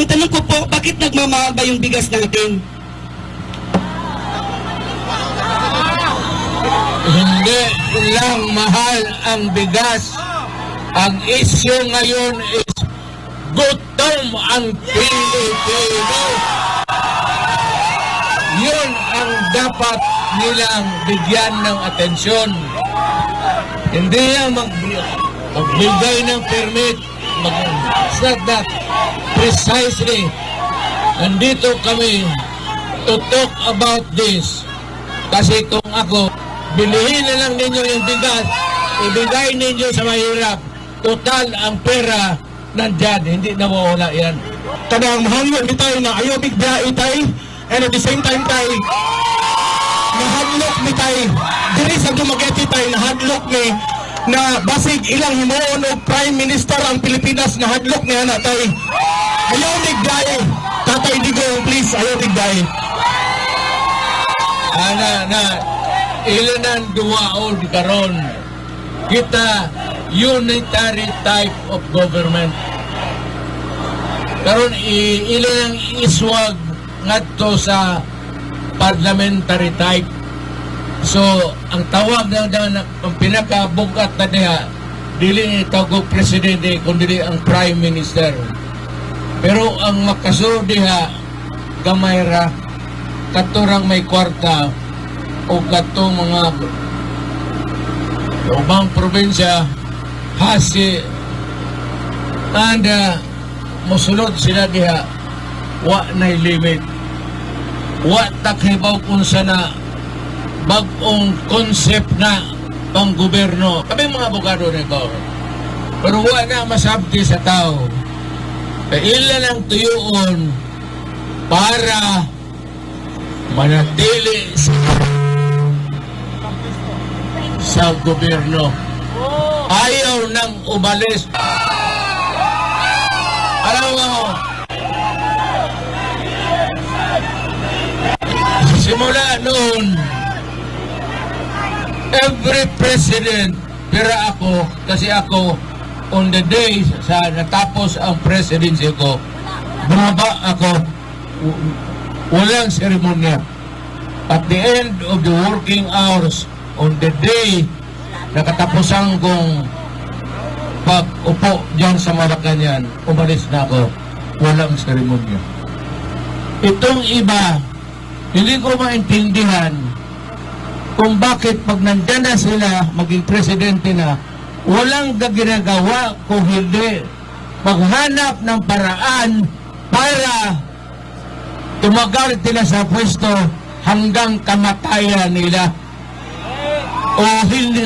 ang tanong ko po, bakit nagmamahal ba yung bigas natin? Hindi lang mahal ang bigas. Ang issue ngayon is gutom ang Pilipino. Yun ang dapat nilang bigyan ng atensyon. Hindi yan mag, magbigay ng permit. That. Precisely. Nandito kami to talk about this. Kasi kung ako, bilihin na lang ninyo yung bigas, ibigay ninyo sa mahirap. Total, ang pera nandyan, hindi nawawala yan. kanang mahangyo ni tayo na ayaw bigbiya itay and at the same time tay nahadlok ni tay diri sa dumageti tay nahadlok ni na basig ilang himuon og prime minister ang Pilipinas nahadlok ni ana tay ayaw bigbiya tatay digong please ayaw bigbiya Ana na, ilan ang duwaol karon. Kita unitary type of government. Karon i- ilan ang iswag ngadto sa parliamentary type. So, ang tawag na na ang pinakabugat na diha dili tawag presidente kundi ang prime minister. Pero ang makasunod diha gamay ra katurang may kwarta o katong mga ubang probinsya hasi and uh, musulod sila diha wa na limit wa takhibaw kung sana bagong concept na pang gobyerno kami mga abogado nito pero wa na masabti sa tao kaya ilan ang tuyoon para manatili sa, sa gobyerno. Ayaw nang umalis. Alam mo, simula noon, every president, pera ako, kasi ako, on the day sa natapos ang presidency ko, bumaba ako, walang seremonya. At the end of the working hours, on the day, nakatapusan kong pag-upo dyan sa Malacanang, umalis na ako. Walang seremonya. Itong iba, hindi ko maintindihan kung bakit pag nandyan na sila, maging presidente na, walang ginagawa kung hindi maghanap ng paraan para tumagal sila sa pwesto hanggang kamatayan nila. O hindi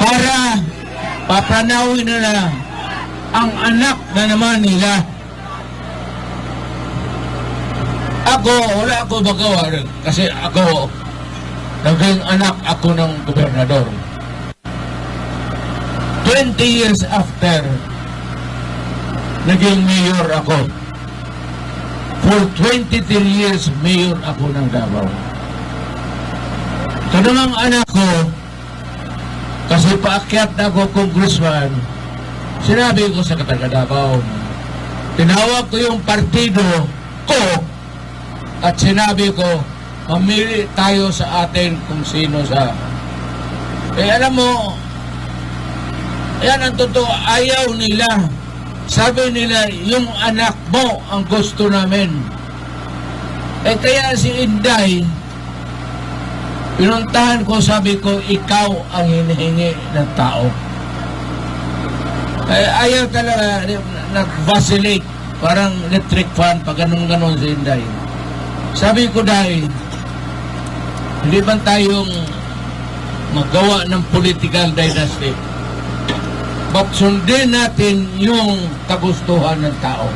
para papanawin nila ang anak na naman nila. Ako, wala ako magawa rin. Kasi ako, naging anak ako ng gobernador. 20 years after, naging mayor ako. For 23 years, mayor ako ng Davao. Namang anak ko, kasi paakyat na ako congressman, sinabi ko sa kataga tinawag ko yung partido ko at sinabi ko, mamili tayo sa atin kung sino sa... Eh alam mo, yan ang totoo, ayaw nila. Sabi nila, yung anak mo ang gusto namin. Eh kaya si Inday, pinuntahan ko, sabi ko, ikaw ang hinihingi ng tao. Eh, ayaw talaga, nag-vacillate, parang electric fan, pag ganun-ganon si Inday. Sabi ko dahil, hindi ba tayong magawa ng political dynasty? But sundin natin yung kagustuhan ng tao.